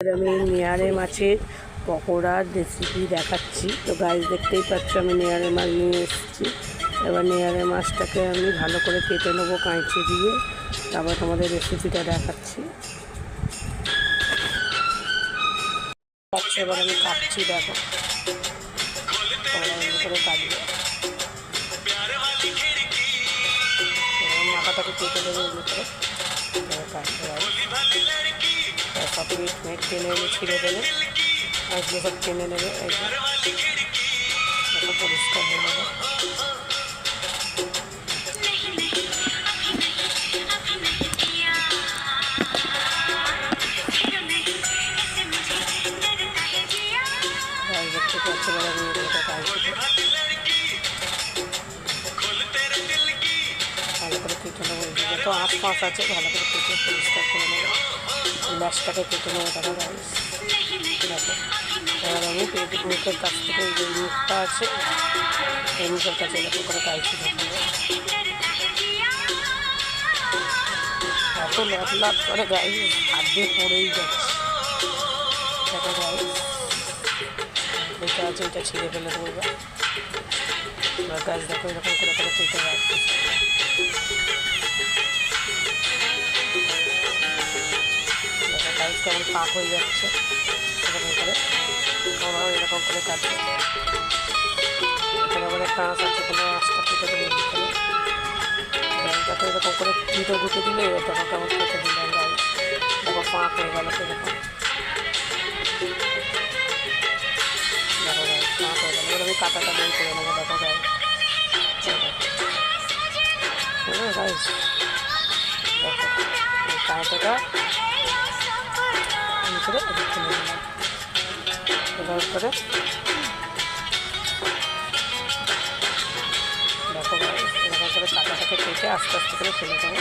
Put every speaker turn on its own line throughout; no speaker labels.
আমি নেয়ারে মাছের পকোড়ার রেসিপি দেখাচ্ছি। তো গাছ দেখতেই পাচ্ছ আমি নেয়ারে মাছ নিয়ে এসেছি। এবার নেয়ারে মাছটাকে আমি ভালো করে কেটে নেব কাঁচি দিয়ে। তারপর তোমাদের রেসিপিটা দেখাচ্ছি। এবার আমি কাটছি, দেখো। করে কাটবে। মাথাটাকে কেটে দেবো এমনি করে কাটতে মিট মিট টেনে এনে ছিঁড়ে দেবে আসলে সব টেনে নেবে যে পরিষ্কার হয়ে যাবে। ভালো করে কেটে নেব। যত আঁশ ফাঁস আছে, ভালো করে কেটে পরিষ্কার করে নেব। ল্যাসটাকে কেটে নেব, দেখো দেখো এবার আমি মুখের কাছ থেকে যে মুখটা আছে, এই মুখের কাছে এরকম করে কাইছি দেখাবো। এত লাভ লাভ করে গাই হাত পড়েই যাচ্ছে। দেখো গাই এটা আছে, এটা ছিঁড়ে ফেলে দেবো এবার গাছ দেখো এরকম করে করে কেটে রাখছে গাছ কেমন পাক হয়ে যাচ্ছে এরকম করে আমরাও এরকম করে কাটবো এখানে আমাদের কাঁচ আছে কোনো আঁচটা কেটে দেবো এরকম করে ভিতর ঢুকে দিলে দেখো কেমন কেটে দিলাম দেখো পাক হয়ে গেল সেরকম এবার আমি কাঁটাটা বের করে নেব, দেখো গাছ দেখো আমি করে এবার করে করে কেটে আস্তে আস্তে করে ফেলে দেবো।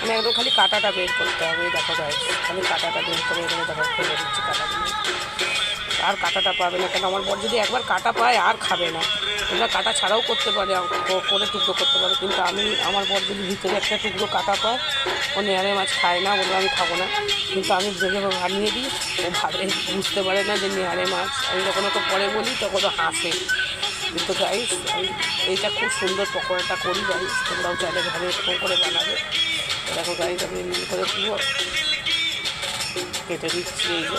মানে একদম খালি কাঁটাটা বের করতে হবে দেখো গাছ খালি কাঁটাটা বের করে এখানে দেখো, ফেলে দিচ্ছি কাঁটাগুলো। আর কাঁটাটা পাবে না। কেন আমার বর যদি একবার কাঁটা পায়, আর খাবে না। তোমরা কাঁটা ছাড়াও করতে পারে করে টুকরো করতে পারে। কিন্তু আমি, আমার বর যদি ভিতরে একটা টুকরো কাঁটা পায়, ও নেয়ারে মাছ খায় না বলে আমি খাব না। কিন্তু আমি যেভাবে বানিয়ে দিই, ও ভাবে বুঝতে পারে না যে নেয়ারে মাছ। আমি যখন ওকে পরে বলি, তখন ও হাসে। কিন্তু গাইস এইটা খুব সুন্দর পকোড়াটা করি গাইস তোমরাও চাইলে ঘরে এরকম করে বানাবে। দেখো গাইস আমি করে পুরো কেটে দিচ্ছি এই যে।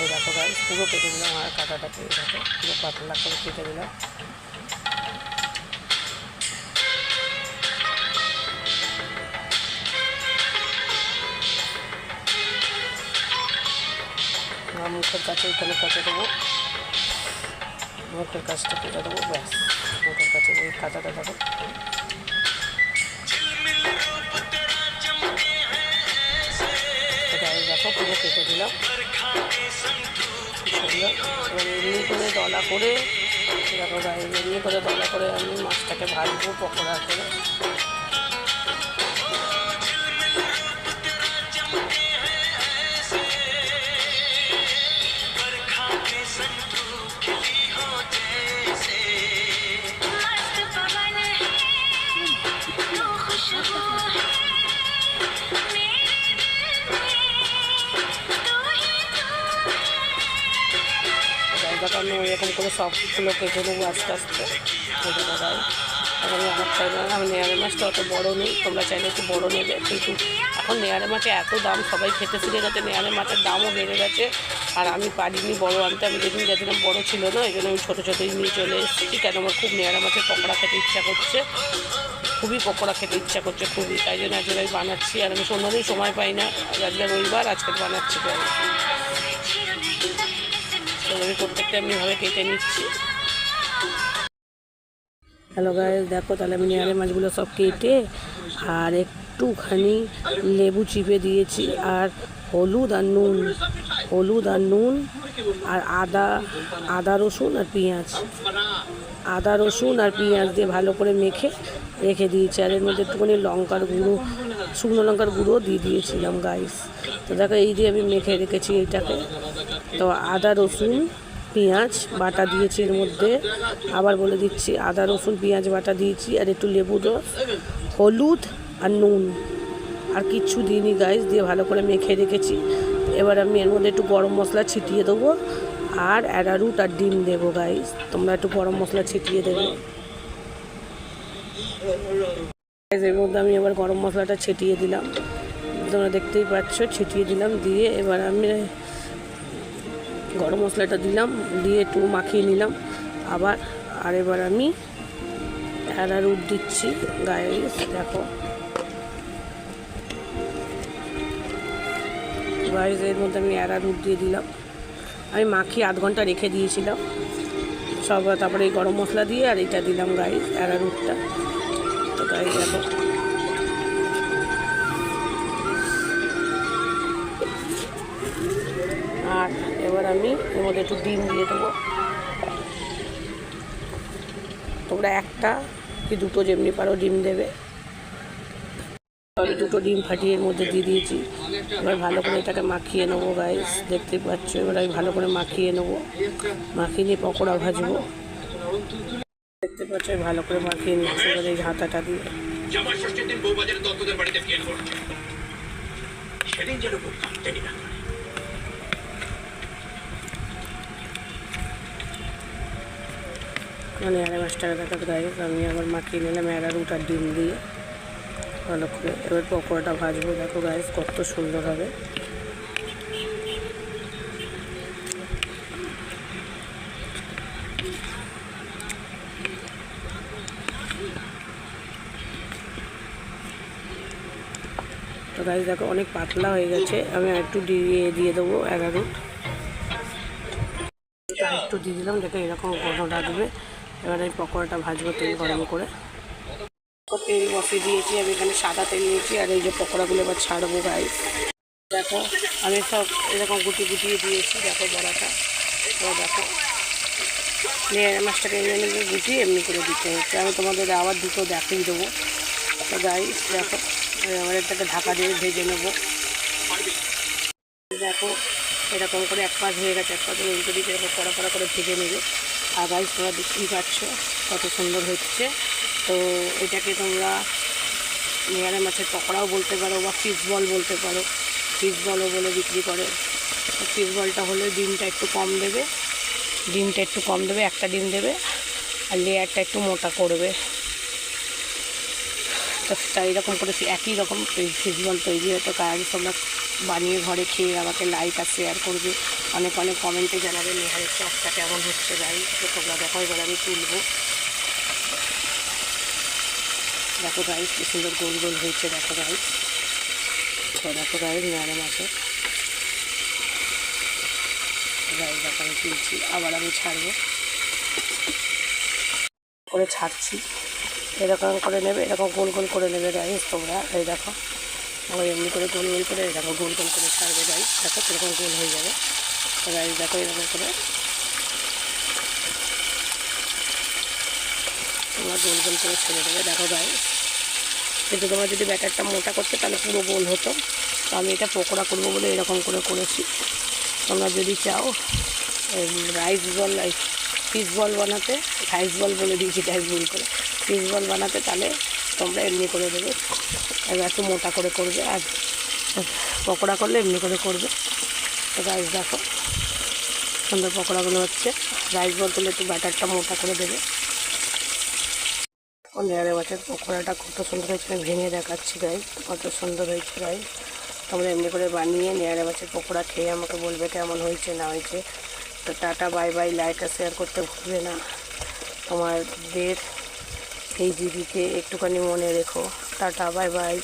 এই দেখো গাইস পুরো কেটে দিলাম আর কাটাটাকে এই দেখো পুরো পাতলা করে কেটে দিলাম আমার মুখের কাছে এখানে কেটে দেবো মুখের কাছটা কেটে দেবো ব্যাস মুখের কাছে ওই কাঁচাটা দেখো এটা এই দেখো পুরো কেটে দিলাম দিলাম। এমনি করে দলা করে এরকম এমনি করে দলা করে আমি মাছটাকে ভাজবো পকোড়া করে। জায়গাটা আমি এরকম করে সবগুলো কেটে নেব আস্তে আস্তে কেটে দেওয়াই এখন আমার চাইলে আমি নেয়ারে মাছটা অত বড় নেই, তোমরা চাইলে একটু বড় নেবে। কিন্তু এখন নেয়ারে মাছে এত দাম, সবাই খেতে শিখে গেছে নেয়ারে মাছের দামও বেড়ে গেছে। আর আমি পারিনি বড় আনতে, আমি যেদিন গেছিলাম বড় ছিল না এই জন্য আমি ছোটো ছোটোই নিয়ে চলে এসেছি। কেন আমার খুব নেয়ারে মাছের পকোড়া খেতে ইচ্ছা করছে। খুবই পকোড়া খেতে ইচ্ছা করছে খুবই, তাই জন্য আজকে আমি বানাচ্ছি। আর আমি সন্ধ্যাতেই সময় পাই না, আজকে রবিবার, আজকে বানাচ্ছি। আমি প্রত্যেকটা এমনিভাবে কেটে নিচ্ছি। হ্যালো গাইস, দেখো তাহলে আমি নেয়ারে মাছগুলো সব কেটে আর একটুখানি লেবু চিপে দিয়েছি আর হলুদ আর নুন, হলুদ আর নুন আর আদা আদা রসুন আর পেঁয়াজ। আদা রসুন আর পেঁয়াজ দিয়ে ভালো করে মেখে রেখে দিয়েছি আর এর মধ্যে একটুখানি লঙ্কার গুঁড়ো, শুকনো লঙ্কার গুঁড়ো দিয়ে দিয়েছিলাম গাইস। তো দেখো এই দিয়ে আমি মেখে রেখেছি এইটাকে তো আদা, রসুন, পেঁয়াজ বাটা দিয়েছি এর মধ্যে। আবার বলে দিচ্ছি আদা, রসুন, পেঁয়াজ বাটা দিয়েছি আর একটু লেবু রস হলুদ আর নুন। আর কিচ্ছু দিইনি গাইস দিয়ে ভালো করে মেখে রেখেছি। এবার আমি এর মধ্যে একটু গরম মশলা ছিটিয়ে দেবো আর অ্যারারুট আর ডিম দেবো গাইস তোমরা একটু গরম মশলা ছিটিয়ে দেবে। এর মধ্যে আমি এবার গরম মশলাটা ছিটিয়ে দিলাম। তোমরা দেখতেই পাচ্ছ, ছিটিয়ে দিলাম, দিয়ে এবার আমি গরম মশলাটা দিলাম, দিয়ে একটু মাখিয়ে নিলাম। আবার আর এবার আমি অ্যারারুট দিচ্ছি গায়ে, দেখো। গাইস এর মধ্যে আমি অ্যারারুট দিয়ে দিলাম। আমি মাখিয়ে আধ ঘণ্টা রেখে দিয়েছিলাম। সব, তারপরে এই গরম মশলা দিয়ে আর এটা দিলাম গাইস অ্যারারুটটা। তো গাইস দেখো। আর এবার আমি এর মধ্যে একটু ডিম দিয়ে দেবো। তোমরা একটা কি দুটো যেমনি পারো ডিম দেবে। আমি দুটো ডিম ফাটিয়ে এর মধ্যে দিয়ে দিয়েছি। এবার ভালো করে এটাকে মাখিয়ে নেব গাইস দেখতে পাচ্ছ, এবার আমি ভালো করে মাখিয়ে নেব। মাখিয়ে নিয়ে পকোড়া ভাজবো। দেখতে পাচ্ছ ভালো করে মাখিয়ে নিচ্ছি এবার এই হাতাটা দিয়ে।
সেদিন যেন
মাস টাকা টাকা গাইস আমি আবার মাখিয়ে নিলাম অ্যারারুট আর ডিম দিয়ে। ভালো করে এবার পকোড়াটা ভাজবো। দেখো গাইস কত সুন্দর হবে। তো গাইস দেখো অনেক পাতলা হয়ে গেছে। আমি একটু দিয়ে দিয়ে দেবো আর একটু দিয়ে দিলাম, যাতে এরকম গরম রাখবে এবার আমি পকোড়াটা ভাজবো তেল গরম করে। তেল বসিয়ে দিয়েছি আমি এখানে সাদা তেল নিয়েছি আর এই যে পকোড়াগুলো এবার ছাড়বো গাই দেখো আমি সব এরকম গুটি গুটিয়ে দিয়েছি দেখো বড়াটা। এবার দেখো লেয়ার মাছটাকে এমনি এমনি গুটিয়ে এমনি করে দিতে হচ্ছে। আমি তোমাদের আবার দুটো দেখিয়ে দেবো। তো গাই দেখো এবার এটাকে ঢাকা দিয়ে ভেজে নেব। দেখো এরকম করে এক পাশ হয়ে গেছে এক পাশে উল্টো দিকে এরকম কড়া কড়া করে ভেজে নেবে। আর গাইস তোমরা দেখতেই পাচ্ছ কত সুন্দর হচ্ছে। তো এটাকে তোমরা মেয়ারা মাছের পকোড়াও বলতে পারো বা ফিশ বল বলতে পারো। ফিশ বলও বলে বিক্রি করে। ফিশ বলটা হলে ডিমটা একটু কম দেবে। ডিমটা একটু কম দেবে, একটা ডিম দেবে। আর লেয়ারটা একটু মোটা করবে। তাই এরকম করে একই রকম ফিশ বল তৈরি হয়। তো কাজ তোমরা বানিয়ে ঘরে খেয়ে আমাকে লাইক আর শেয়ার করবে। অনেক অনেক কমেন্টে জানাবে নেহারের চপটা কেমন হচ্ছে গাই তো তোমরা দেখো, এবার আমি তুলবো। দেখো গাইস কি সুন্দর গোল গোল হয়েছে, দেখো গাইস তো দেখো গাইস নেহারে মাছে গাইস দেখো আমি তুলছি, আবার আমি ছাড়বো। করে ছাড়ছি। এরকম করে নেবে, এরকম গোল গোল করে নেবে রাইস তোমরা। এই দেখো আবার এমনি করে গোল গোল করে দেখো গোল গোল করে ছাড়বে রাইস দেখো কীরকম গোল হয়ে যাবে। রাইস দেখো এরকম করে। তোমরা গোল গোল করে ছেড়ে দেবে, দেখো গাইস কিন্তু তোমরা যদি ব্যাটারটা মোটা করতে তাহলে পুরো গোল হতো। তো আমি এটা পকোড়া করব বলে এরকম করে করেছি। তোমরা যদি চাও রাইস বল ফিশ বল বানাতে রাইস বল বলে দিয়েছি রাইস বল করে। ফিশ বল বানাতে তাহলে তোমরা এমনি করে দেবে। এবার একটু মোটা করে করবে, আর পকোড়া করলে এমনি করে করবে। রাইস দেখো, সুন্দর পকোড়াগুলো হচ্ছে। রাইস বল তুলে একটু ব্যাটারটা মোটা করে দেবে। নেড়ে মাছের পকোড়াটা কত সুন্দর হয়েছে ভেঙে দেখাচ্ছি গাইস কত সুন্দর হয়েছে গাইস তোমরা এমনি করে বানিয়ে নেড়ে মাছের পকোড়া খেয়ে আমাকে বলবে কেমন হয়েছে, না হয়েছে। তো টাটা, বাই বাই, লাইক আর শেয়ার করতে ভুলবে না। তোমাদের এই দিদিকে একটুখানি মনে রেখো। টাটা, বাই বাই।